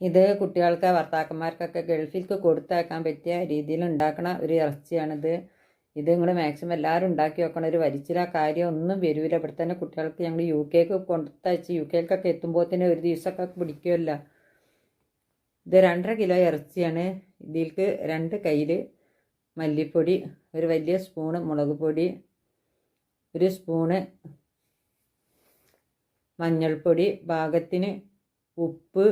ഇത് കുട്ടികൾക്ക് ഭർത്താക്കന്മാർക്കൊക്കെ ഗൾഫിലേക്ക് കൊടുത്തയക്കാൻ പറ്റിയ രീതിയിൽ ഉണ്ടാക്കണ ഒരു ഇറച്ചിയാണിത്. ഇത് നിങ്ങൾ മാക്സിമം എല്ലാവരും ഉണ്ടാക്കി വെക്കണം ഒരു വലിച്ചില. കാര്യം ഒന്നും വരില്ല ഇവിടെ തന്നെ കുട്ടികൾക്ക് ഞങ്ങൾ യു കെക്ക് കൊടുത്തയച്ച് യു കെക്കൊക്കെ എത്തുമ്പോൾ തന്നെ ഒരു ദിവസമൊക്കെ പിടിക്കുമല്ല ഇത് രണ്ടര കിലോ ഇറച്ചിയാണ്. ഇതിൽക്ക് രണ്ട് കയ്യിൽ മല്ലിപ്പൊടി ഒരു വലിയ സ്പൂണ് മുളക് പൊടി ഒരു സ്പൂണ് മഞ്ഞൾപ്പൊടി ഭാഗത്തിന് ഉപ്പ്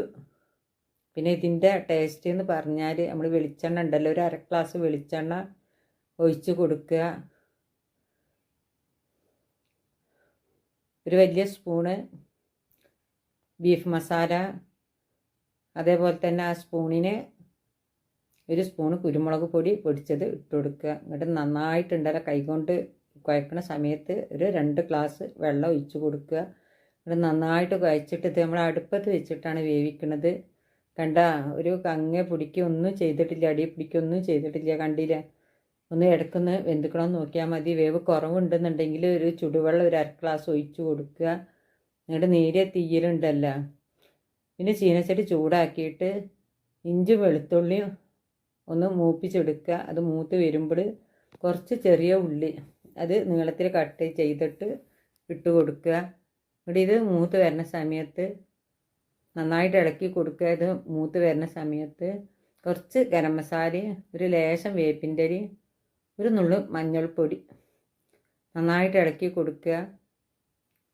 പിന്നെ ഇതിന്റെ ടേസ്റ്റ് എന്ന് പറഞ്ഞാൽ നമ്മൾ വെളിച്ചെണ്ണ ഉണ്ടല്ലോ ഒരു അര ഗ്ലാസ് വെളിച്ചെണ്ണ ഒഴിച്ച് കൊടുക്കുക. ഒരു വലിയ സ്പൂണ് ബീഫ് മസാല അതേപോലെ തന്നെ ആ സ്പൂണിന് ഒരു സ്പൂണ് കുരുമുളക് പൊടി പൊടിച്ചത് ഇട്ട് കൊടുക്കുക. എന്നിട്ട് നന്നായിട്ടുണ്ടല്ലോ കൈകൊണ്ട് കുഴക്കണ സമയത്ത് ഒരു രണ്ട് ഗ്ലാസ് വെള്ളം ഒഴിച്ച് കൊടുക്കുക. എന്നിട്ട് നന്നായിട്ട് കുഴച്ചിട്ട് നമ്മൾ അടുപ്പത്ത് വെച്ചിട്ടാണ് വേവിക്കുന്നത് കണ്ട ഒരു കങ്ങ പിടിക്കൊന്നും ചെയ്തിട്ടില്ല അടി പിടിക്കൊന്നും ചെയ്തിട്ടില്ല കണ്ടില്ല? ഒന്ന് ഇടക്കൊന്ന് വെന്തുക്കണമെന്ന് നോക്കിയാൽ മതി. വേവ് കുറവുണ്ടെന്നുണ്ടെങ്കിൽ ഒരു ചുടുവെള്ളം ഒരു അര ഗ്ലാസ് ഒഴിച്ച് കൊടുക്കുക. എന്നിട്ട് നേരിയ തീയലുണ്ടല്ല. പിന്നെ ചീനച്ചട്ടി ചൂടാക്കിയിട്ട് ഇഞ്ചി വെളുത്തുള്ളി ഒന്ന് മൂപ്പിച്ചെടുക്കുക. അത് മൂത്ത് വരുമ്പോൾ കുറച്ച് ചെറിയ ഉള്ളി അത് നീളത്തിൽ കട്ട് ചെയ്തിട്ട് ഇട്ട് കൊടുക്കുക. ഇവിടെ ഇത് മൂത്ത് വരുന്ന സമയത്ത് നന്നായിട്ട് ഇളക്കി കൊടുക്കുക. ഇത് മൂത്ത് വരുന്ന സമയത്ത് കുറച്ച് ഗരം മസാലയും ഒരു ലേശം വേപ്പിന്റെ അരി ഒരു നുള്ളു മഞ്ഞൾപ്പൊടി നന്നായിട്ട് ഇളക്കി കൊടുക്കുക.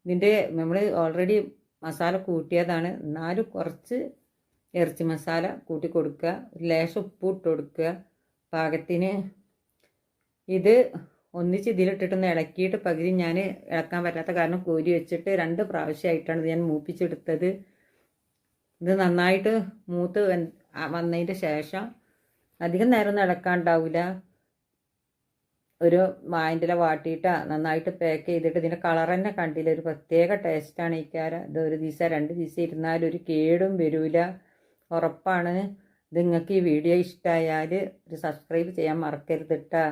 ഇതിന്റെ നമ്മൾ ഓൾറെഡി മസാല കൂട്ടിയതാണ്. എന്നാലും കുറച്ച് ഇറച്ചി മസാല കൂട്ടി കൊടുക്കുക. ഒരു ലേശം ഉപ്പ് ഇട്ട് കൊടുക്കുക. പാകത്തിന് ഇത് ഒന്നിച്ച് ഇതിലിട്ടിട്ടൊന്ന് ഇളക്കിയിട്ട് പകുതി ഞാൻ ഇളക്കാൻ പറ്റാത്ത കാരണം കോരി വെച്ചിട്ട് രണ്ട് പ്രാവശ്യമായിട്ടാണ് ഞാൻ മൂപ്പിച്ചെടുത്തത്. ഇത് നന്നായിട്ട് മൂത്ത് വന്നതിന്റെ ശേഷം അധികം നേരം ഒന്നും ഇളക്കാണ്ടാവില്ല ഒരു മായന്റെ വാട്ടിയിട്ട് നന്നായിട്ട് പാക്ക് ചെയ്തിട്ട് ഇതിന്റെ കളർ തന്നെ കണ്ടില്ല. ഒരു പ്രത്യേക ടേസ്റ്റാണ് ഈ കാര. ഇത് ഒരു ദിവസം രണ്ട് ദിവസം ഇരുന്നാലും ഒരു കേടും വരില്ല ഉറപ്പാണ്. ഇത് നിങ്ങൾക്ക് ഈ വീഡിയോ ഇഷ്ടമായാൽ ഒരു സബ്സ്ക്രൈബ് ചെയ്യാൻ മറക്കരുത് കേട്ടോ